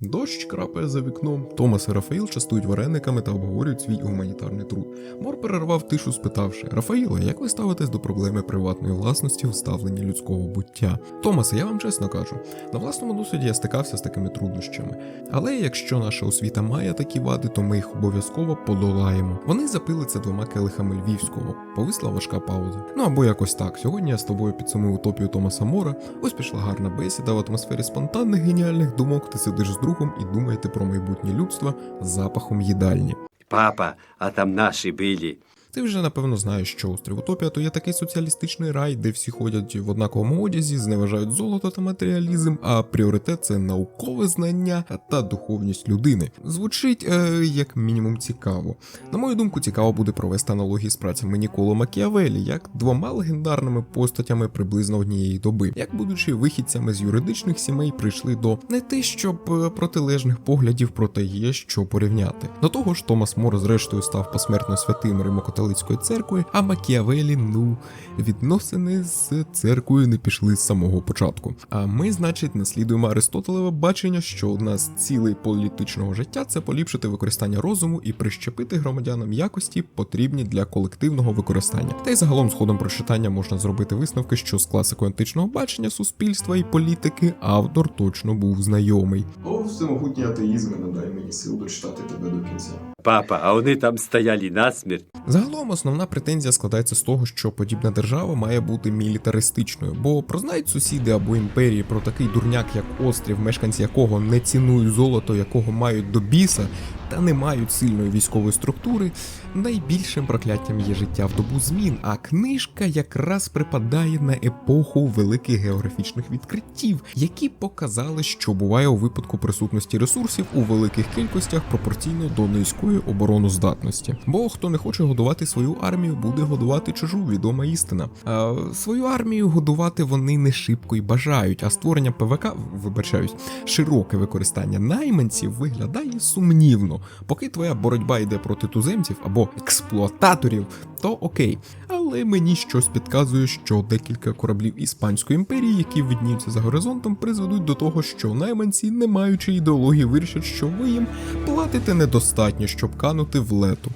Дощ крапає за вікном. Томас і Рафаїл частують варениками та обговорюють свій гуманітарний труд. Мор перервав тишу, спитавши: Рафаїле, як ви ставитесь до проблеми приватної власності у ставленні людського буття? Томасе, я вам чесно кажу, на власному досвіді я стикався з такими труднощами. Але якщо наша освіта має такі вади, то ми їх обов'язково подолаємо. Вони запили це двома келихами львівського. Повисла важка пауза. Ну або якось так. Сьогодні я з тобою підсумую утопію Томаса Мора. Ось пішла гарна бесіда в атмосфері спонтанних геніальних думок. Ти сидиш з другом і думаєте про майбутнє людства запахом їдальні. Папа, а там наші были. Ти вже напевно знаєш, що острів Утопія то є такий соціалістичний рай, де всі ходять в однаковому одязі, зневажають золото та матеріалізм, а пріоритет це наукове знання та духовність людини. Звучить е, як мінімум цікаво. На мою думку, цікаво буде провести аналогії з працями Ніколо Макіавелі, як двома легендарними постатями приблизно однієї доби, як будучи вихідцями з юридичних сімей, прийшли до не те, щоб е, протилежних поглядів, проте є що порівняти. До того ж, Томас Мор зрештою став посмертно святим Римо-католицької церкви, а Макіавелі, ну, відносини з церквою не пішли з самого початку. А ми, значить, наслідуємо Аристотелеве бачення, що одна з цілей політичного життя це поліпшити використання розуму і прищепити громадянам якості, потрібні для колективного використання. Та й загалом з ходом прочитання можна зробити висновки, що з класикою античного бачення суспільства і політики автор точно був знайомий. О, всемогутній атеїзм, надай мені сил дочитати тебе до кінця. Папа, а вони там стояли насмерть. Загалом основна претензія складається з того, що подібна держава має бути мілітаристичною, бо прознають сусіди або імперії про такий дурняк, як острів, мешканці якого не цінують золото, якого мають до біса, та не мають сильної військової структури. Найбільшим прокляттям є життя в добу змін, а книжка якраз припадає на епоху великих географічних відкриттів, які показали, що буває у випадку присутності ресурсів у великих кількостях пропорційно до низької обороноздатності. Бо хто не хоче годувати свою армію, буде годувати чужу відома істина. А свою армію годувати вони не шибко й бажають, а створення ПВК, вибачаюсь, широке використання найманців виглядає сумнівно. Поки твоя боротьба йде проти туземців або експлуататорів, то окей. Але мені щось підказує, що декілька кораблів Іспанської імперії, які видніються за горизонтом, призведуть до того, що найманці, не маючи ідеології, вирішать, що ви їм платите недостатньо, щоб канути в лету.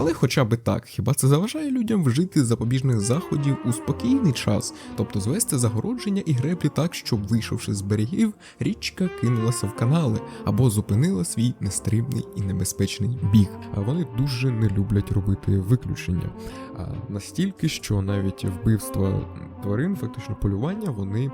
Але хоча би так, хіба це заважає людям вжити запобіжних заходів у спокійний час, тобто звести загородження і греблі так, щоб, вийшовши з берегів, річка кинулася в канали або зупинила свій нестримний і небезпечний біг. А вони дуже не люблять робити виключення. А настільки, що навіть вбивства тварин, фактично полювання, вони е,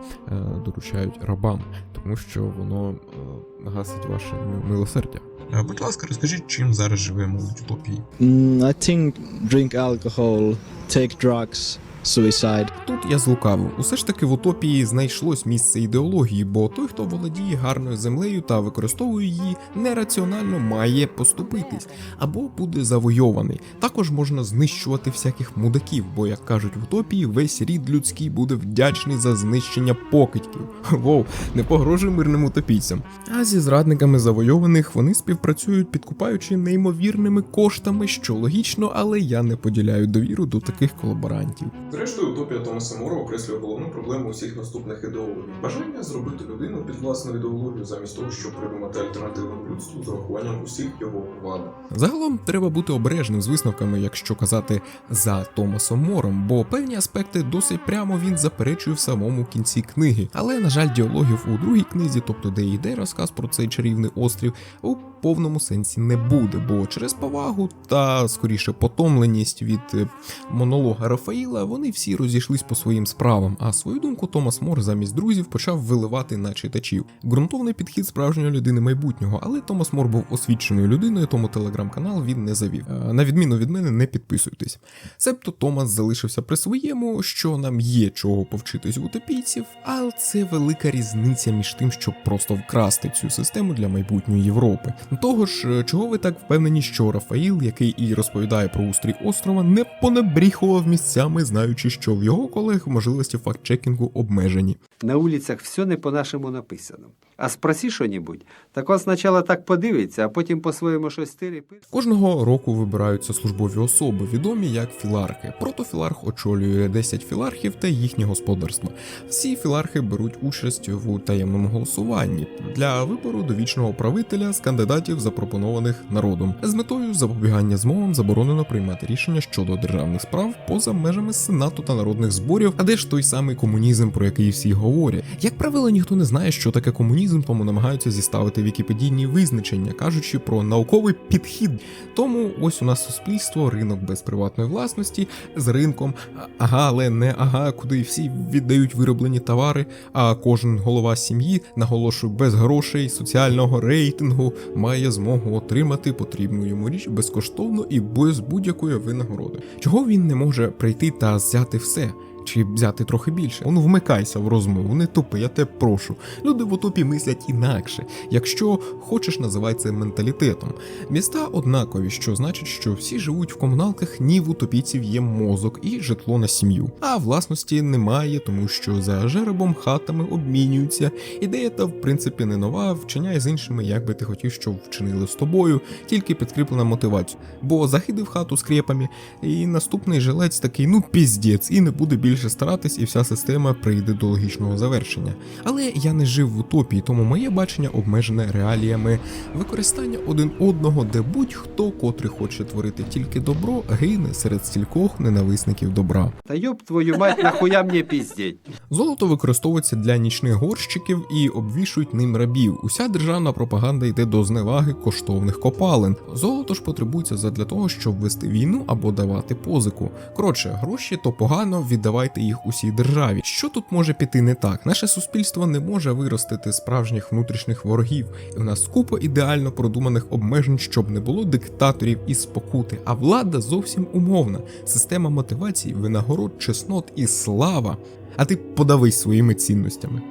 доручають рабам, тому що воно е, гасить ваше милосердя. Е, Будь ласка, розкажіть, чим зараз живе молодь утопії? Mm, I think drink alcohol, take drugs, suicide. Тут я злукавив. Усе ж таки в утопії знайшлось місце ідеології, бо той, хто володіє гарною землею та використовує її нераціонально, має поступитись або буде завойований. Також можна знищувати всяких мудаків, бо, як кажуть в утопії, весь рід людський буде вдячний за знищення покидьків. Воу, не погрожуй мирним утопійцям. А зі зрадниками завойованих вони співпрацюють, підкупаючи неймовірними коштами, що логічно, але я не поділяю довіру до таких колаборантів. Зрештою, утопія Томаса Мора окреслює головну проблему усіх наступних ідеологій: бажання зробити людину під власну ідеологію, замість того, щоб придумати альтернативу людству з урахуванням усіх його вад. Загалом треба бути обережним з висновками, якщо казати за Томасом Мором, бо певні аспекти досить прямо він заперечує в самому кінці книги. Але на жаль, діалогів у другій книзі, тобто де йде розказ про цей чарівний острів, у повному сенсі не буде, бо через повагу та скоріше потомленість від е, монолога Рафаїла вони всі розійшлись по своїм справам. А свою думку Томас Мор замість друзів почав виливати на читачів. Ґрунтовний підхід справжньої людини майбутнього, але Томас Мор був освіченою людиною, тому телеграм-канал він не завів. Е, На відміну від мене, не підписуйтесь. Себто Томас залишився при своєму, що нам є чого повчитись в утопійців, але це велика різниця між тим, щоб просто вкрасти цю систему для майбутньої Європи. Того ж, е, чого ви так впевнені, що Рафаїл, який і розповідає про устрій острова, не понебріхував місцями, знаючи, що в його колег можливості факт-чекінгу обмежені. На вулицях все не по-нашому написано. А спроси що-небудь, так он спочатку так подивиться, а потім по-своєму щось стирить. Кожного року вибираються службові особи, відомі як філархи. Протофіларх очолює 10 філархів та їхнє господарство. Всі філархи беруть участь у таємному голосуванні для вибору довічного правителя з кандидатів, запропонованих народом. З метою запобігання змовам заборонено приймати рішення щодо державних справ поза межами сенату та народних зборів. А де ж той самий комунізм, про який всі говорять? Як правило, ніхто не знає, що таке комунізм, тому намагаються зіставити вікіпедійні визначення, кажучи про науковий підхід. Тому ось у нас суспільство, ринок без приватної власності з ринком. Ага, але не ага, куди всі віддають вироблені товари, а кожен голова сім'ї, наголошую, без грошей, соціального рейтингу має змогу отримати потрібну йому річ безкоштовно і без будь-якої винагороди. Чого він не може прийти та взяти все? Чи взяти трохи більше? Ну вмикайся в розмову, не тупи, я тебе прошу. Люди в утопі мислять інакше. Якщо хочеш, називай це менталітетом. Міста однакові, що значить, що всі живуть в комуналках, ні в утопійців є мозок і житло на сім'ю. А власності немає, тому що за жеребом хатами обмінюються. Ідея та в принципі не нова, вчиняй з іншими, як би ти хотів, щоб вчинили з тобою, тільки підкріплена мотивація. Бо захидив хату скрепами, і наступний жилець такий, ну піздець, і не буде більше старатись, і вся система прийде до логічного завершення. Але я не жив в утопії, тому моє бачення обмежене реаліями використання один одного, де будь-хто, котрий хоче творити тільки добро, гине серед стількох ненависників добра. Та йоб твою мать, нахуя мені піздіть? Золото використовується для нічних горщиків і обвішують ним рабів. Уся державна пропаганда йде до зневаги коштовних копалин. Золото ж потребується задля того, щоб вести війну або давати позику. Коротше, гроші то погано, віддавайте їх усій державі. Що тут може піти не так? Наше суспільство не може виростити справжніх внутрішніх ворогів. І у нас купа ідеально продуманих обмежень, щоб не було диктаторів і спокути. А влада зовсім умовна. Система мотивації, винагород, чеснот і слава. А ти подавись своїми цінностями.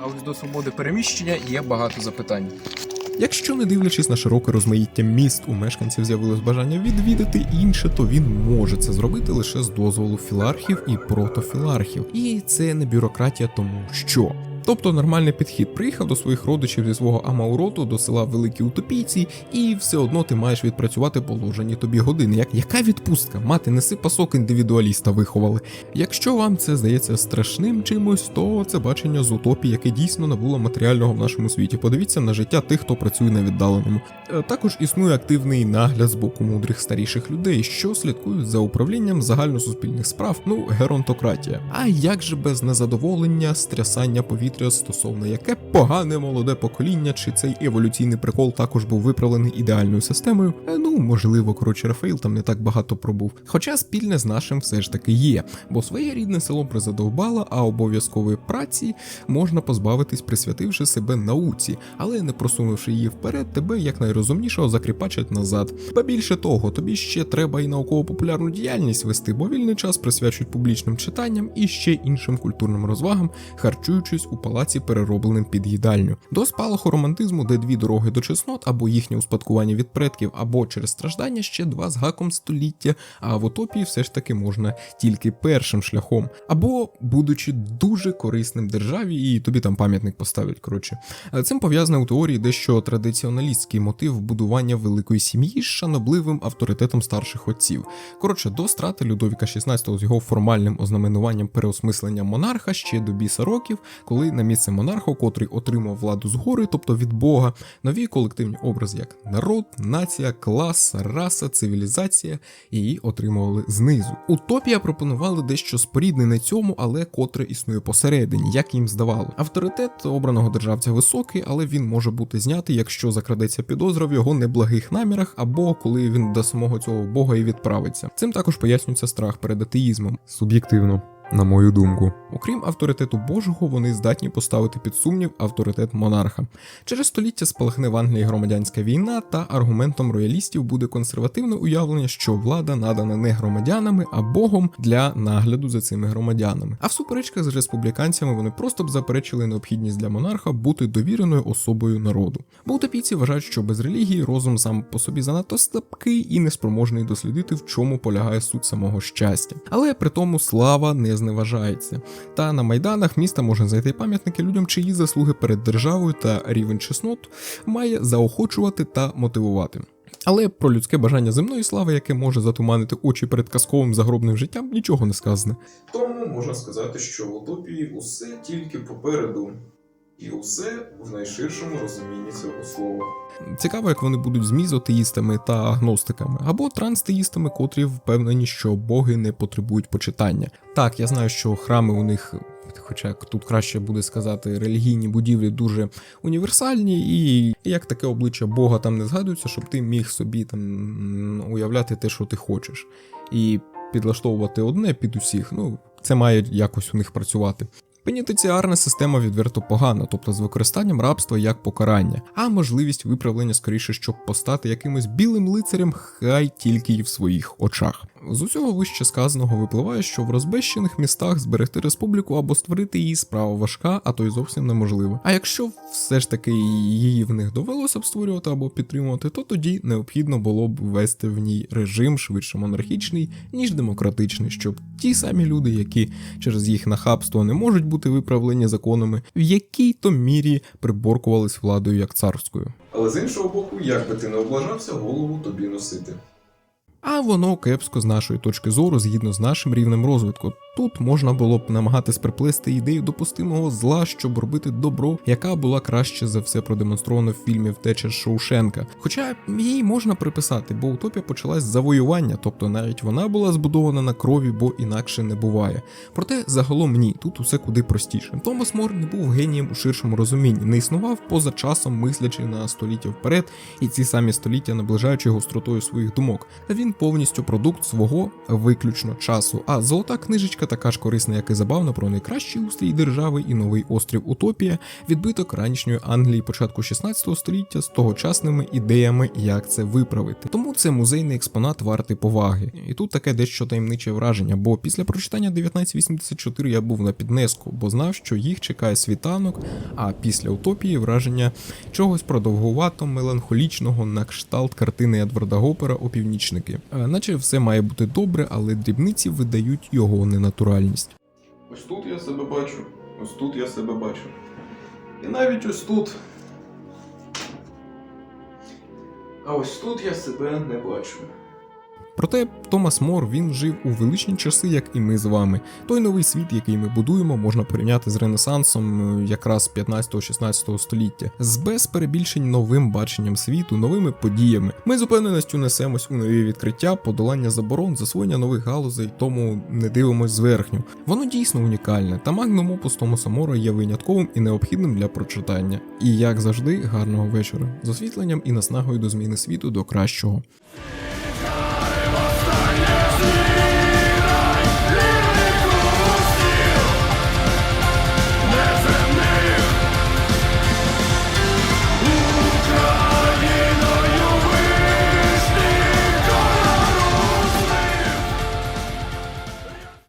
А ось до свободи переміщення є багато запитань. Якщо не дивлячись на широке розмаїття міст, у мешканців з'явилось бажання відвідати інше, то він може це зробити лише з дозволу філархів і протофілархів. І це не бюрократія, тому що. Тобто нормальний підхід приїхав до своїх родичів зі свого Амауроту до села Великі Утопійці, і все одно ти маєш відпрацювати положені тобі години. Як яка відпустка? Мати неси пасок індивідуаліста виховали. Якщо вам це здається страшним чимось, то це бачення з утопії, яке дійсно набуло матеріального в нашому світі. Подивіться на життя тих, хто працює на віддаленому. Е, Також існує активний нагляд з боку мудрих старіших людей, що слідкують за управлінням загальносуспільних справ, ну геронтократія. А як же без незадоволення, стрясання повітря стосовно яке погане молоде покоління, чи цей еволюційний прикол також був виправлений ідеальною системою? Е, Ну можливо, коротше, Рафаїл там не так багато пробув. Хоча спільне з нашим все ж таки є, бо своє рідне село призадовбало, а обов'язкової праці можна позбавитись, присвятивши себе науці, але не просунувши її вперед, тебе як найрозумнішого закріпачать назад. Ба більше того, тобі ще треба і науково-популярну діяльність вести, бо вільний час присвячують публічним читанням і ще іншим культурним розвагам, харчуючись у палаці переробленим під їдальню. До спалаху романтизму, де дві дороги до чеснот, або їхнє успадкування від предків, або через страждання ще два з гаком століття. А в утопії все ж таки можна тільки першим шляхом, або будучи дуже корисним державі, і тобі там пам'ятник поставлять. Коротше, Е, цим пов'язане у теорії дещо традиціоналістський мотив будування великої сім'ї з шанобливим авторитетом старших отців. Коротше, до страти Людовіка XVI з його формальним ознаменуванням переосмислення монарха ще до біса років, коли на місце монарха, котрий отримав владу згори, тобто від Бога, нові колективні образи, як народ, нація, клас, раса, цивілізація, її отримували знизу. Утопія пропонували дещо споріднене цьому, але котре існує посередині, як їм здавало. Авторитет обраного державця високий, але він може бути знятий, якщо закрадеться підозра в його неблагих намірах, або коли він до самого цього бога і відправиться. Цим також пояснюється страх перед атеїзмом. Суб'єктивно. На мою думку, окрім авторитету Божого, вони здатні поставити під сумнів авторитет монарха. Через століття спалахне в Англії громадянська війна, та аргументом роялістів буде консервативне уявлення, що влада надана не громадянами, а Богом для нагляду за цими громадянами. А в суперечках з республіканцями вони просто б заперечили необхідність для монарха бути довіреною особою народу. Бо утопійці вважають, що без релігії розум сам по собі занадто слабкий і неспроможний дослідити, в чому полягає суть самого щастя. Але при тому слава не зневажається. Та на майданах міста можна знайти пам'ятники людям, чиї заслуги перед державою та рівень чеснот має заохочувати та мотивувати. Але про людське бажання земної слави, яке може затуманити очі перед казковим загробним життям, нічого не сказане. Тому можна сказати, що в утопії усе тільки попереду, і усе в найширшому розумінні цього слова. Цікаво, як вони будуть з мізотеїстами та агностиками, або транстеїстами, котрі впевнені, що боги не потребують почитання. Так, я знаю, що храми у них, хоча тут краще буде сказати, релігійні будівлі дуже універсальні, і як таке обличчя Бога там не згадується, щоб ти міг собі там уявляти те, що ти хочеш, і підлаштовувати одне під усіх. Ну, це має якось у них працювати. Пенітенціарна система відверто погана, тобто з використанням рабства як покарання, а можливість виправлення скоріше, щоб постати якимось білим лицарем, хай тільки й в своїх очах. З усього вище сказаного випливає, що в розбещених містах зберегти республіку або створити її справа важка, а то й зовсім неможливо. А якщо все ж таки її в них довелося б створювати або підтримувати, то тоді необхідно було б ввести в ній режим швидше монархічний, ніж демократичний, щоб ті самі люди, які через їх нахабство не можуть бути виправлені законами, в якій то мірі приборкувались владою як царською. Але з іншого боку, як би ти не облажався, голову тобі носити. А воно кепсько з нашої точки зору, згідно з нашим рівнем розвитку. Тут можна було б намагатись приплести ідею допустимого зла, щоб робити добро, яка була краще за все продемонстрована в фільмі Втеча Шоушенка. Хоча їй можна приписати, бо утопія почалась з завоювання, тобто навіть вона була збудована на крові, бо інакше не буває. Проте загалом ні, тут усе куди простіше. Томас Мор не був генієм у ширшому розумінні, не існував поза часом, мислячи на століття вперед, і ці самі століття наближаючи гостротою своїх думок. Він повністю продукт свого виключно часу. А золота книжечка така ж корисна, як і забавна про найкращий устрій держави і новий острів Утопія, відбиток ранішньої Англії початку 16 століття з тогочасними ідеями, як це виправити. Тому це музейний експонат вартий поваги. І тут таке дещо таємниче враження, бо після прочитання 1984 я був на піднеску, бо знав, що їх чекає світанок, а після утопії враження чогось продовгувато меланхолічного на кшталт картини Едварда Гопера Опівнічники. Е, Наче все має бути добре, але дрібниці видають його ненатуральність. Ось тут я себе бачу, ось тут я себе бачу. І навіть ось тут. А ось тут я себе не бачу. Проте Томас Мор він жив у величні часи, як і ми з вами. Той новий світ, який ми будуємо, можна порівняти з Ренесансом е, якраз 15-16 століття, з без перебільшень новим баченням світу, новими подіями. Ми з упевненістю несемось у нові відкриття, подолання заборон, засвоєння нових галузей, тому не дивимось зверхню. Воно дійсно унікальне, та магнум опус Томаса Мора є винятковим і необхідним для прочитання. І як завжди, гарного вечора з освітленням і наснагою до зміни світу до кращого.